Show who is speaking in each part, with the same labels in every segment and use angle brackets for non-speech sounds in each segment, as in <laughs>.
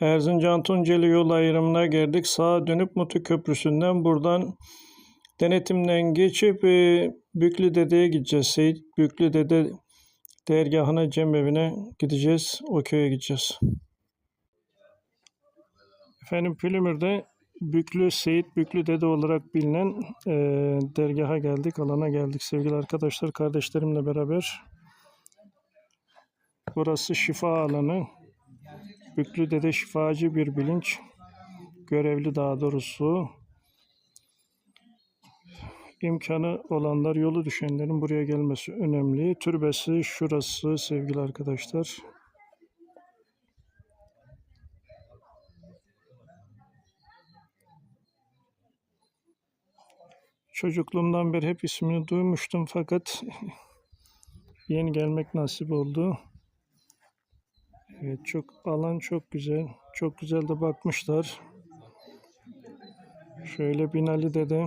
Speaker 1: Erzincan Tunceli yol ayrımına geldik. Sağa dönüp Mutu Köprüsü'nden buradan denetimden geçip e, Büklüdede'ye gideceğiz. Seyit Büklüdede dergahına cemevine gideceğiz. O köye gideceğiz. Efendim Pülümür'de Büklü Seyit Büklü Dede olarak bilinen e, dergaha geldik, alana geldik sevgili arkadaşlar, kardeşlerimle beraber. Burası şifa alanı. Büklü Dede şifacı bir bilinç. Görevli daha doğrusu. İmkanı olanlar, yolu düşenlerin buraya gelmesi önemli. Türbesi şurası sevgili arkadaşlar. Çocukluğumdan beri hep ismini duymuştum fakat <laughs> yeni gelmek nasip oldu. Evet çok alan çok güzel. Çok güzel de bakmışlar. Şöyle Binali dede.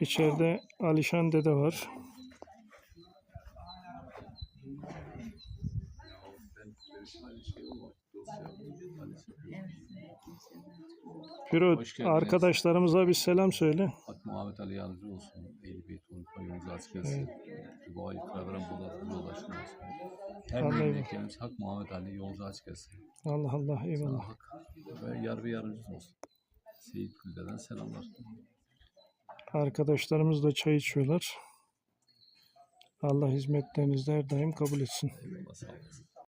Speaker 1: İçeride Alişan dede var.
Speaker 2: Geldiniz.
Speaker 1: arkadaşlarımıza bir selam söyle.
Speaker 2: Muhammed Ali yardımcı olsun. Ehl-i Yolcu askesi. Bu ay kavram Polat yoldaşım olsun. Her memleketimiz Hak Muhammed Ali yolcu askesi.
Speaker 1: Allah Allah
Speaker 2: Sana
Speaker 1: eyvallah.
Speaker 2: hak ve yar ve yardımcısı olsun. Seyit Gülde'den selamlar.
Speaker 1: Arkadaşlarımız da çay içiyorlar. Allah hizmetlerinizde her daim kabul etsin.
Speaker 2: Eyvallah sağ olasın.